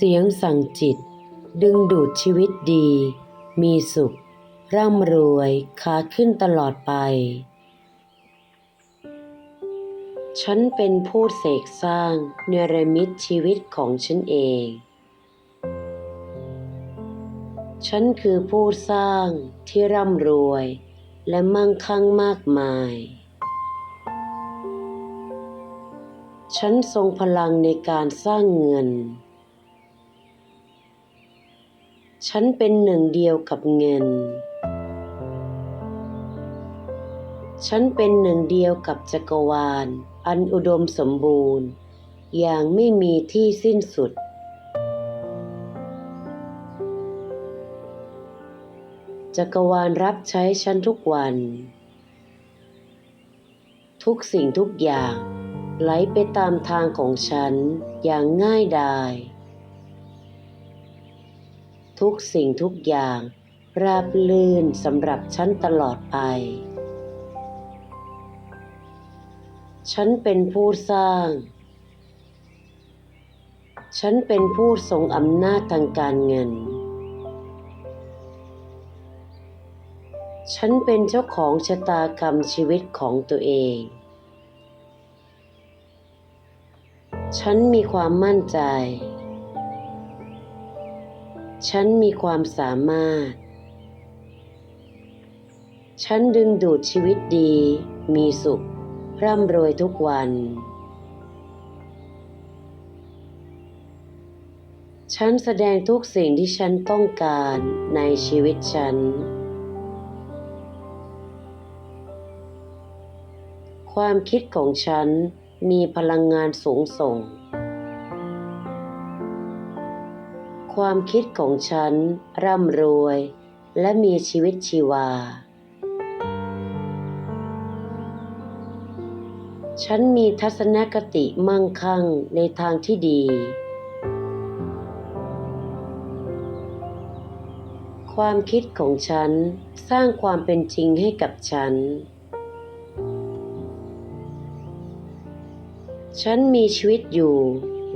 เสียงสั่งจิต ดึงดูดชีวิตดี มีสุข ร่ำรวยขาขึ้นตลอดไป ฉันเป็นผู้เสกสร้างเนรมิตชีวิตของฉันเอง ฉันคือผู้สร้างที่ร่ำรวยและมั่งคั่งมากมาย ฉันทรงพลังในการสร้างเงิน ฉันเป็นหนึ่งเดียวกับเงิน ฉันเป็นหนึ่งเดียวกับจักรวาล อันอุดมสมบูรณ์ อย่างไม่มีที่สิ้นสุด จักรวาลรับใช้ฉันทุกวัน ทุกสิ่งทุกอย่างไหลไปตามทางของฉันอย่างง่ายดาย ทุกสิ่งทุกอย่าง ราบลื่นสำหรับฉันตลอดไป ฉันเป็นผู้สร้าง ฉันเป็นผู้ทรงอำนาจทางการเงิน ฉันเป็นเจ้าของชะตากรรมชีวิตของตัวเอง ฉันมีความมั่นใจ ฉันมีความสามารถ ฉันดึงดูดชีวิตดี มีสุข ร่ำรวยทุกวัน ฉันแสดงทุกสิ่งที่ฉันต้องการในชีวิตฉัน ความคิดของฉันมีพลังงานสูงส่ง ความคิดของฉัน ร่ำรวย และมีชีวิตชีวา ฉันมีทัศนคติมั่งคั่งในทางที่ดี ความคิดของฉันสร้างความเป็นจริงให้กับฉันฉันมีชีวิตอยู่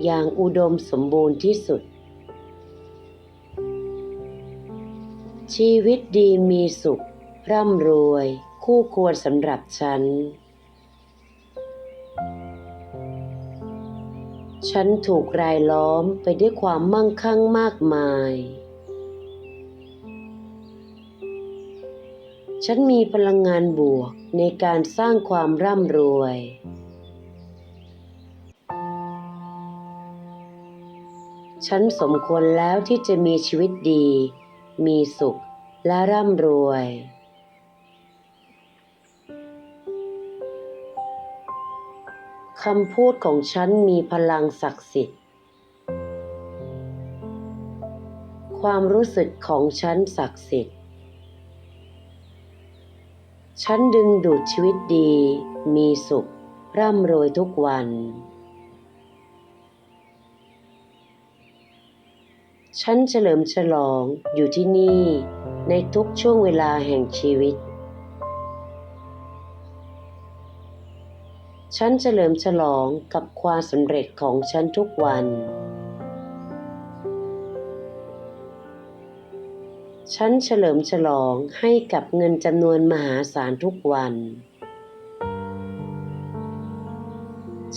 อย่างอุดมสมบูรณ์ที่สุด ชีวิตดีมีสุข ร่ำรวย คู่ควรสำหรับฉัน ฉันถูกรายล้อมไปด้วยความมั่งคั่งมากมาย ฉันมีพลังงานบวกในการสร้างความร่ำรวย ฉันสมควรแล้วที่จะมีชีวิตดี มีสุขและร่ำรวย คำพูดของฉันมีพลังศักดิ์สิทธิ์ ความรู้สึกของฉันศักดิ์สิทธิ์ ฉันดึงดูดชีวิตดี มีสุข ร่ำรวยทุกวัน ฉันเฉลิมฉลองอยู่ที่นี่ ในทุกช่วงเวลาแห่งชีวิต ฉันเฉลิมฉลองกับความสำเร็จของฉันทุกวัน ฉันเฉลิมฉลองให้กับเงินจำนวนมหาศาลทุกวัน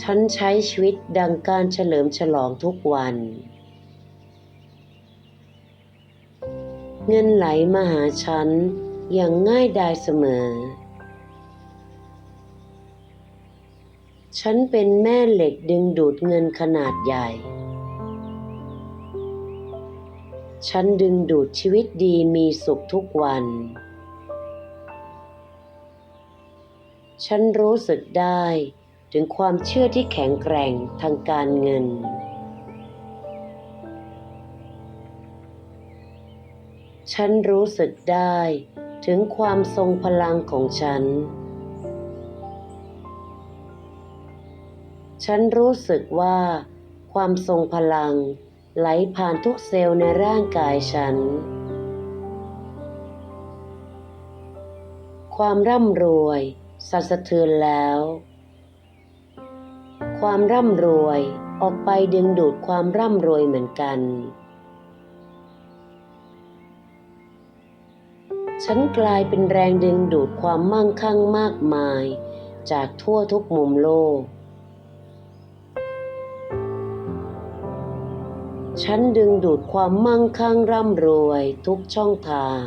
ฉันใช้ชีวิตดังการเฉลิมฉลองทุกวัน เงินไหลมาหาฉันอย่างง่ายดายเสมอ ฉันเป็นแม่เหล็กดึงดูดเงินขนาดใหญ่ ฉันดึงดูดชีวิตดีมีสุขทุกวัน ฉันรู้สึกได้ถึงความเชื่อที่แข็งแกร่งทางการเงิน ฉันรู้สึกได้ถึงความทรงพลังของฉัน ฉันรู้สึกว่า ความทรงพลังไหลผ่านทุกเซลล์ในร่างกายฉัน ความร่ำรวยสั่นสะเทือนแล้ว ความร่ำรวยออกไปดึงดูดความร่ำรวยเหมือนกัน ฉันกลายเป็นแรงดึงดูดความมั่งคั่งมากมาย จากทั่วทุกมุมโลก ฉันดึงดูดความมั่งคั่งร่ำรวยทุกช่องทาง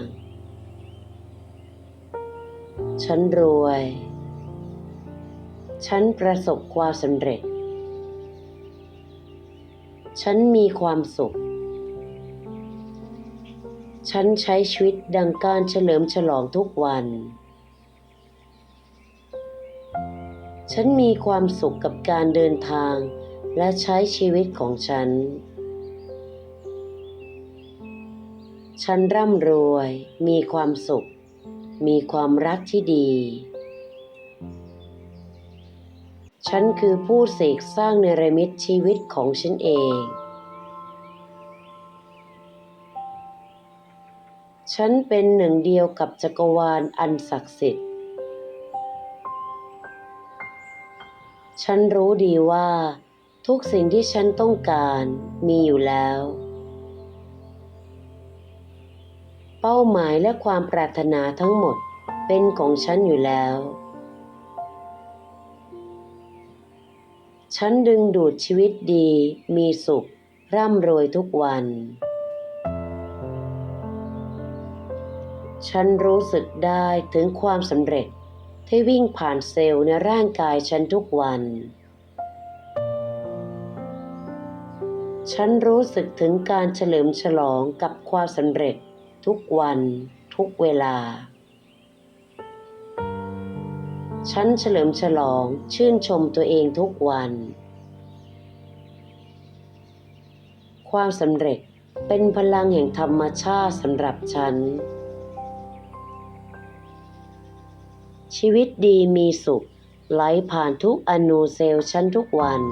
ฉันรวย ฉันประสบความสำเร็จ ฉันมีความสุข ฉันใช้ชีวิตดังการเฉลิมฉลองทุกวัน ฉันมีความสุขกับการเดินทางและใช้ชีวิตของฉัน ฉันร่ำรวย มีความสุข มีความรักที่ดี ฉันคือผู้เสกสร้างเนรมิตชีวิตของฉันเอง ฉันเป็นหนึ่งเดียวกับจักรวาลอันศักดิ์สิทธิ์ ฉันรู้ดีว่า ทุกสิ่งที่ฉันต้องการมีอยู่แล้ว เป้าหมายและความปรารถนาทั้งหมดเป็นของฉันอยู่แล้ว ฉันดึงดูดชีวิตดีมีสุข ร่ำรวยทุกวัน ฉันรู้สึกได้ถึงความสำเร็จที่วิ่งผ่านเซลล์ในร่างกายฉันทุกวัน ฉันรู้สึกถึงการเฉลิมฉลองกับความสำเร็จทุกวันทุกเวลา ฉันเฉลิมฉลองชื่นชมตัวเองทุกวัน ความสำเร็จเป็นพลังแห่งธรรมชาติสำหรับฉัน ชีวิตดีมีสุข ไหลผ่านทุกอนูเซลล์ฉันทุกวัน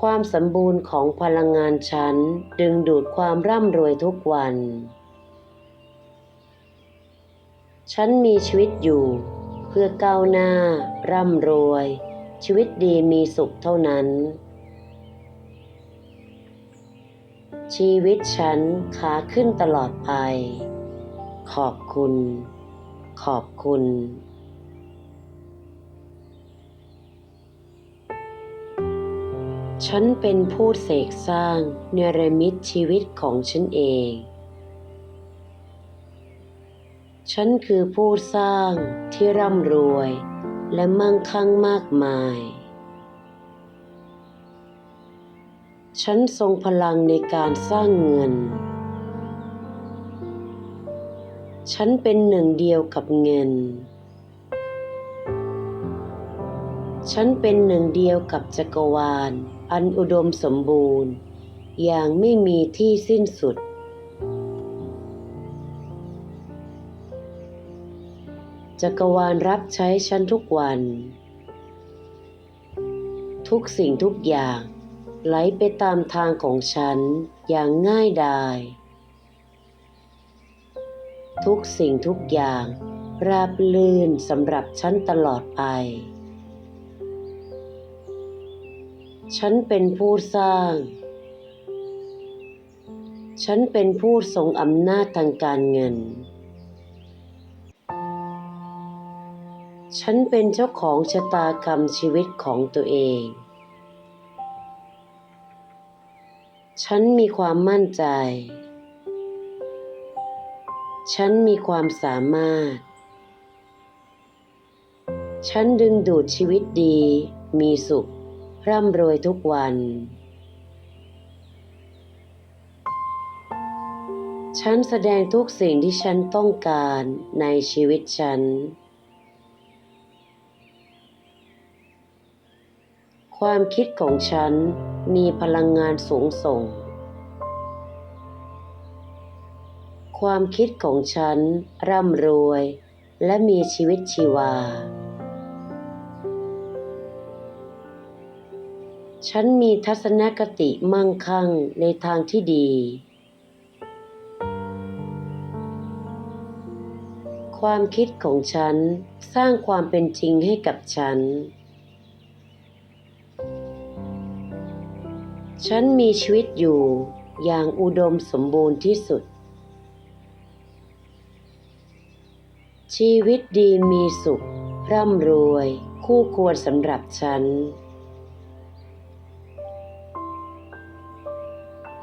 ความสมบูรณ์ของพลังงานฉันดึงดูดความร่ำรวยทุกวัน ฉันมีชีวิตอยู่ เพื่อก้าวหน้า ร่ำรวย ชีวิตดีมีสุขเท่านั้นชีวิตฉันขาขึ้นตลอดไป ขอบคุณ ขอบคุณ ฉันเป็นผู้เสกสร้างเนรมิตชีวิตของฉันเอง ฉันคือผู้สร้างที่ร่ำรวยและมั่งคั่งมากมาย ฉันทรงพลังในการสร้างเงิน ฉันเป็นหนึ่งเดียวกับเงิน ฉันเป็นหนึ่งเดียวกับจักรวาล อันอุดมสมบูรณ์ อย่างไม่มีที่สิ้นสุด จักรวาลรับใช้ฉันทุกวัน ทุกสิ่งทุกอย่างไหลไปตามทางของฉันอย่างง่ายดาย ทุกสิ่งทุกอย่าง ราบลื่นสำหรับฉันตลอดไป ฉันเป็นผู้สร้าง ฉันเป็นผู้ทรงอำนาจทางการเงิน ฉันเป็นเจ้าของชะตากรรมชีวิตของตัวเองฉันมีความมั่นใจ ฉันมีความสามารถ ฉันดึงดูดชีวิตดี มีสุข ร่ำรวยทุกวัน ฉันแสดงทุกสิ่งที่ฉันต้องการในชีวิตฉัน ความคิดของฉันมีพลังงานสูงส่ง ความคิดของฉันร่ำรวย และมีชีวิตชีวา ฉันมีทัศนคติมั่งคั่งในทางที่ดี ความคิดของฉันสร้างความเป็นจริงให้กับฉัน ฉันมีชีวิตอยู่อย่างอุดมสมบูรณ์ที่สุด ชีวิตดีมีสุข ร่ำรวย คู่ควรสำหรับฉัน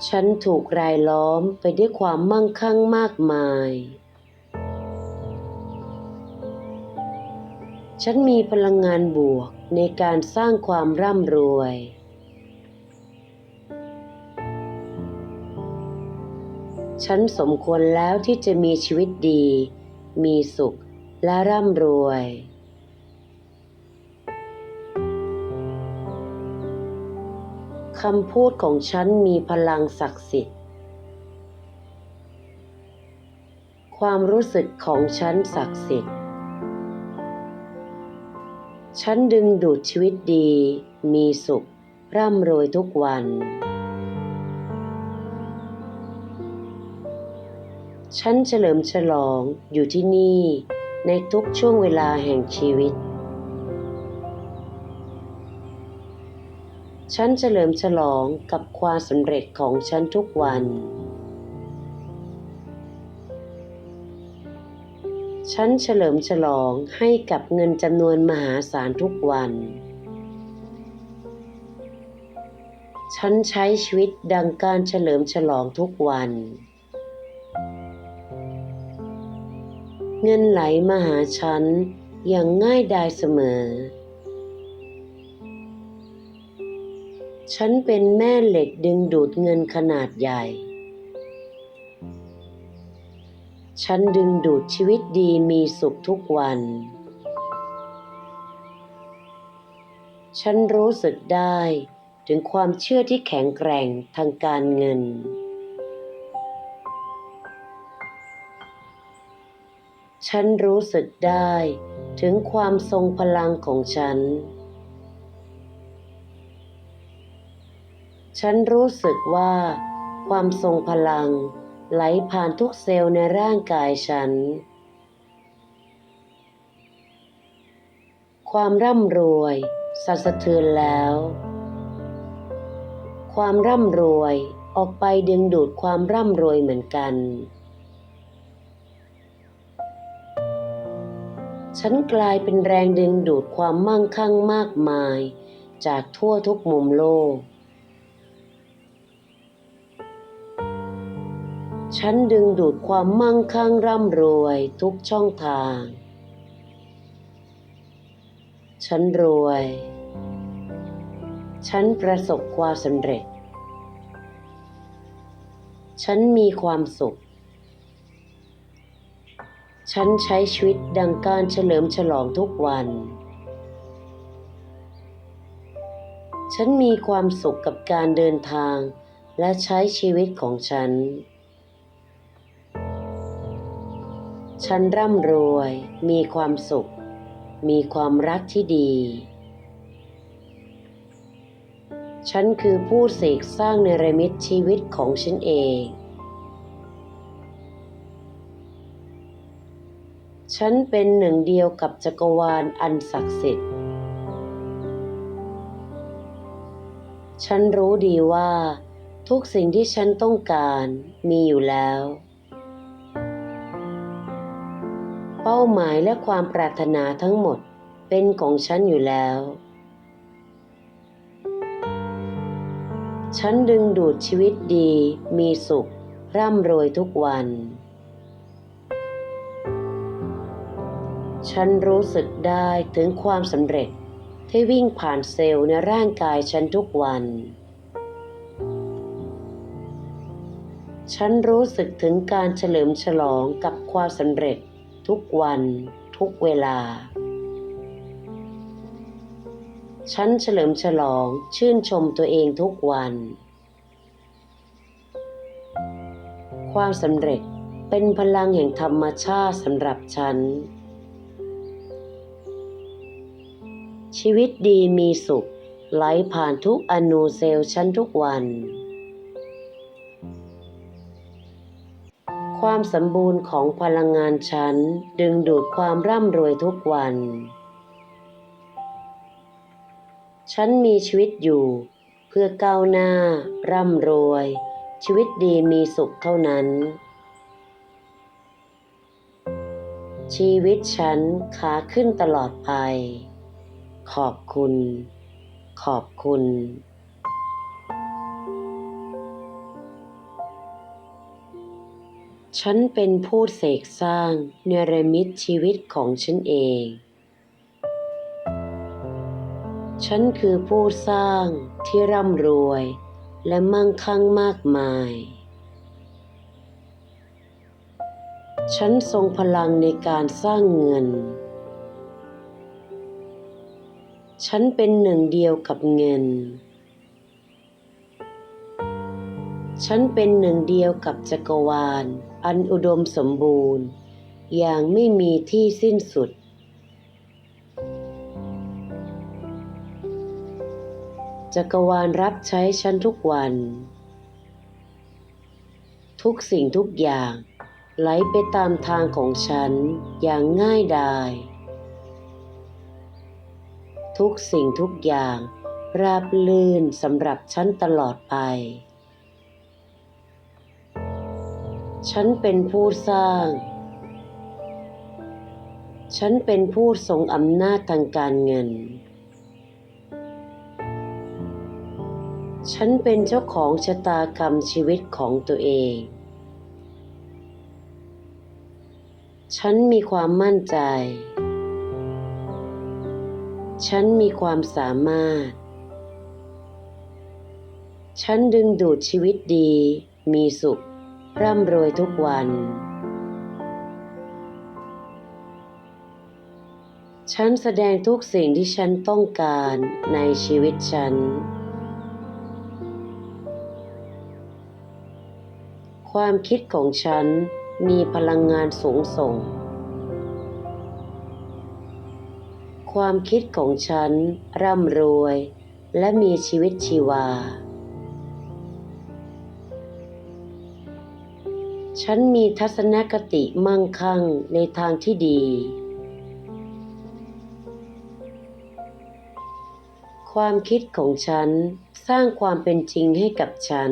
ฉันถูกรายล้อมไปด้วยความมั่งคั่งมากมาย ฉันมีพลังงานบวกในการสร้างความร่ำรวย ฉันสมควรแล้วที่จะมีชีวิตดี มีสุขและร่ำรวย คำพูดของฉันมีพลังศักดิ์สิทธิ์ ความรู้สึกของฉันศักดิ์สิทธิ์ ฉันดึงดูดชีวิตดี มีสุข ร่ำรวยทุกวัน ฉันเฉลิมฉลองอยู่ที่นี่ ในทุกช่วงเวลาแห่งชีวิต ฉันเฉลิมฉลองกับความสำเร็จของฉันทุกวัน ฉันเฉลิมฉลองให้กับเงินจำนวนมหาศาลทุกวันฉันใช้ชีวิตดังการเฉลิมฉลองทุกวัน เงินไหลมาหาฉันอย่างง่ายดายเสมอ ฉันเป็นแม่เหล็กดึงดูดเงินขนาดใหญ่ ฉันดึงดูดชีวิตดีมีสุขทุกวัน ฉันรู้สึกได้ถึงความเชื่อที่แข็งแกร่งทางการเงิน ฉันรู้สึกได้ถึงความทรงพลังของฉัน ฉันรู้สึกว่า ความทรงพลังไหลผ่านทุกเซลล์ในร่างกายฉัน ความร่ำรวยสันสะเทือนแล้ว ความร่ำรวยออกไปดึงดูดความร่ำรวยเหมือนกัน ฉันกลายเป็นแรงดึงดูดความมั่งคั่งมากมาย จากทั่วทุกมุมโลก ฉันดึงดูดความมั่งคั่งร่ำรวยทุกช่องทาง ฉันรวย ฉันประสบความสำเร็จ ฉันมีความสุข ฉันใช้ชีวิตดังการเฉลิมฉลองทุกวัน ฉันมีความสุขกับการเดินทางและใช้ชีวิตของฉัน ฉันร่ำรวย มีความสุข มีความรักที่ดี ฉันคือผู้เสกสร้างเนรมิตชีวิตของฉันเอง ฉันเป็นหนึ่งเดียวกับจักรวาลอันศักดิ์สิทธิ์ ฉันรู้ดีว่า ทุกสิ่งที่ฉันต้องการมีอยู่แล้ว เป้าหมายและความปรารถนาทั้งหมดเป็นของฉันอยู่แล้ว ฉันดึงดูดชีวิตดีมีสุข ร่ำรวยทุกวัน ฉันรู้สึกได้ถึงความสำเร็จที่วิ่งผ่านเซลล์ในร่างกายฉันทุกวัน ฉันรู้สึกถึงการเฉลิมฉลองกับความสำเร็จทุกวันทุกเวลา ฉันเฉลิมฉลองชื่นชมตัวเองทุกวัน ความสำเร็จเป็นพลังแห่งธรรมชาติสำหรับฉัน ชีวิตดีมีสุข ไหลผ่านทุกอนูเซลล์ฉันทุกวัน ความสมบูรณ์ของพลังงานฉันดึงดูดความร่ำรวยทุกวัน ฉันมีชีวิตอยู่ เพื่อก้าวหน้า ร่ำรวย ชีวิตดีมีสุขเท่านั้นชีวิตฉันขาขึ้นตลอดไป ขอบคุณ ขอบคุณ ฉันเป็นผู้เสกสร้างเนรมิตชีวิตของฉันเอง ฉันคือผู้สร้างที่ร่ำรวยและมั่งคั่งมากมาย ฉันทรงพลังในการสร้างเงิน ฉันเป็นหนึ่งเดียวกับเงิน ฉันเป็นหนึ่งเดียวกับจักรวาล อันอุดมสมบูรณ์ อย่างไม่มีที่สิ้นสุด จักรวาลรับใช้ฉันทุกวัน ทุกสิ่งทุกอย่างไหลไปตามทางของฉันอย่างง่ายดาย ทุกสิ่งทุกอย่าง ราบลื่นสำหรับฉันตลอดไป ฉันเป็นผู้สร้าง ฉันเป็นผู้ทรงอำนาจทางการเงิน ฉันเป็นเจ้าของชะตากรรมชีวิตของตัวเอง ฉันมีความมั่นใจ ฉันมีความสามารถ ฉันดึงดูดชีวิตดี มีสุข ร่ำรวยทุกวัน ฉันแสดงทุกสิ่งที่ฉันต้องการในชีวิตฉัน ความคิดของฉันมีพลังงานสูงส่ง ความคิดของฉันร่ำรวย และมีชีวิตชีวา ฉันมีทัศนคติมั่งคั่งในทางที่ดี ความคิดของฉันสร้างความเป็นจริงให้กับฉัน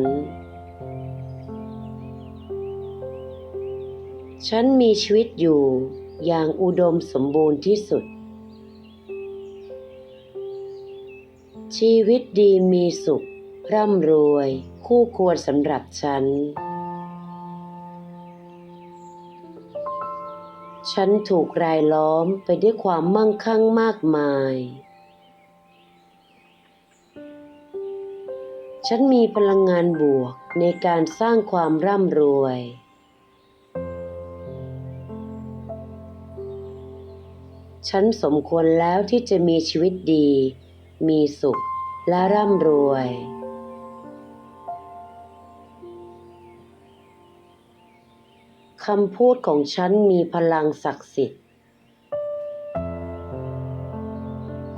ฉันมีชีวิตอยู่อย่างอุดมสมบูรณ์ที่สุด ชีวิตดีมีสุข ร่ำรวย คู่ควรสำหรับฉัน ฉันถูกรายล้อมไปด้วยความมั่งคั่งมากมาย ฉันมีพลังงานบวกในการสร้างความร่ำรวย ฉันสมควรแล้วที่จะมีชีวิตดี มีสุขและร่ำรวย คำพูดของฉันมีพลังศักดิ์สิทธิ์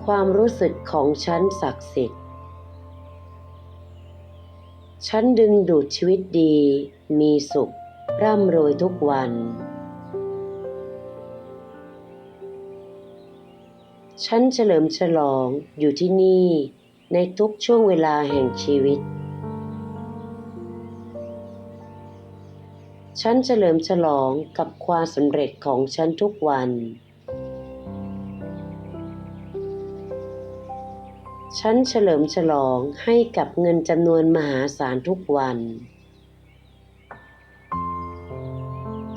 ความรู้สึกของฉันศักดิ์สิทธิ์ ฉันดึงดูดชีวิตดี มีสุข ร่ำรวยทุกวัน ฉันเฉลิมฉลองอยู่ที่นี่ ในทุกช่วงเวลาแห่งชีวิต ฉันเฉลิมฉลองกับความสำเร็จของฉันทุกวัน ฉันเฉลิมฉลองให้กับเงินจำนวนมหาศาลทุกวัน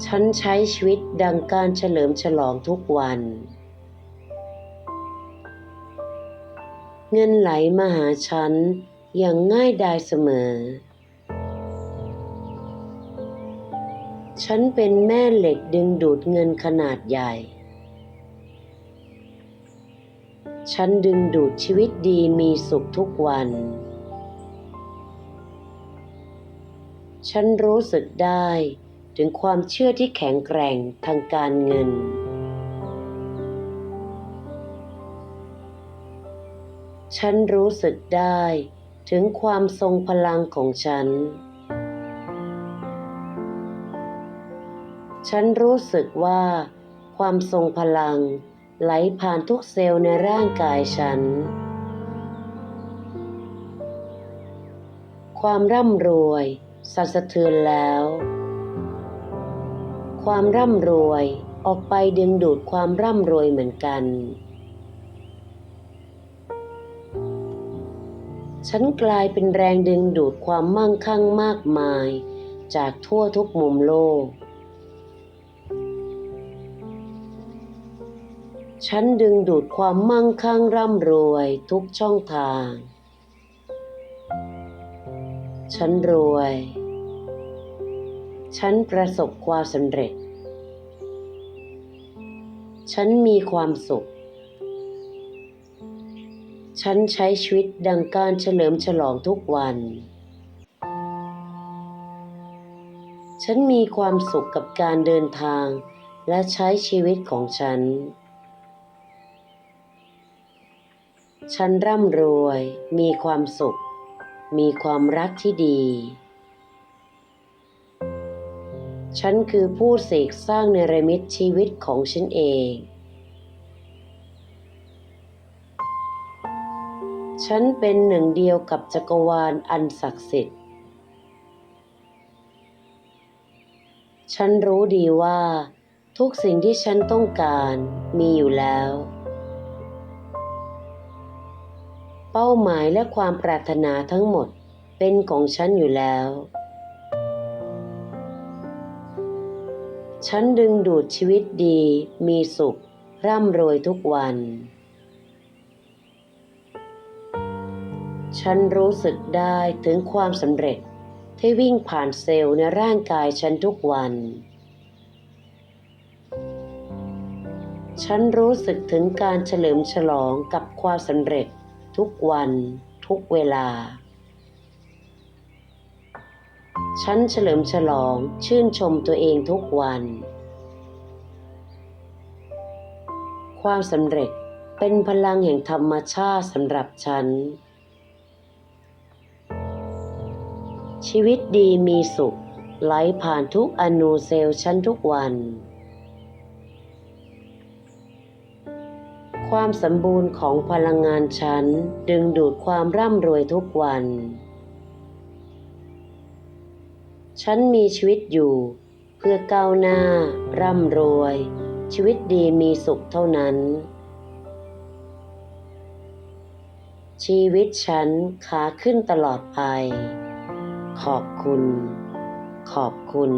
ฉันใช้ชีวิตดังการเฉลิมฉลองทุกวัน เงินไหลมาหาฉันอย่างง่ายดายเสมอ ฉันเป็นแม่เหล็กดึงดูดเงินขนาดใหญ่ ฉันดึงดูดชีวิตดีมีสุขทุกวัน ฉันรู้สึกได้ถึงความเชื่อที่แข็งแกร่งทางการเงิน ฉันรู้สึกได้ถึงความทรงพลังของฉัน ฉันรู้สึกว่า ความทรงพลังไหลผ่านทุกเซลล์ในร่างกายฉัน ความร่ำรวย สั่นสะเทือนแล้ว ความร่ำรวยออกไปดึงดูดความร่ำรวยเหมือนกัน ฉันกลายเป็นแรงดึงดูดความมั่งคั่งมากมาย จากทั่วทุกมุมโลก ฉันดึงดูดความมั่งคั่งร่ำรวยทุกช่องทาง ฉันรวย ฉันประสบความสำเร็จ ฉันมีความสุข ฉันใช้ชีวิตดังการเฉลิมฉลองทุกวัน ฉันมีความสุขกับการเดินทางและใช้ชีวิตของฉัน ฉันร่ำรวย มีความสุข มีความรักที่ดี ฉันคือผู้เสกสร้างเนรมิตชีวิตของฉันเอง ฉันเป็นหนึ่งเดียวกับจักรวาลอันศักดิ์สิทธิ์ ฉันรู้ดีว่า ทุกสิ่งที่ฉันต้องการมีอยู่แล้ว เป้าหมายและความปรารถนาทั้งหมดเป็นของฉันอยู่แล้ว ฉันดึงดูดชีวิตดีมีสุข ร่ำรวยทุกวัน ฉันรู้สึกได้ถึงความสำเร็จที่วิ่งผ่านเซลล์ในร่างกายฉันทุกวัน ฉันรู้สึกถึงการเฉลิมฉลองกับความสำเร็จทุกวันทุกเวลา ฉันเฉลิมฉลองชื่นชมตัวเองทุกวัน ความสำเร็จเป็นพลังแห่งธรรมชาติสำหรับฉัน ชีวิตดีมีสุข ไหลผ่านทุกอนูเซลล์ฉันทุกวัน ความสมบูรณ์ของพลังงานฉันดึงดูดความร่ำรวยทุกวัน ฉันมีชีวิตอยู่ เพื่อก้าวหน้า ร่ำรวย ชีวิตดีมีสุขเท่านั้น ชีวิตฉันขาขึ้นตลอดไป ขอบคุณ ขอบคุณ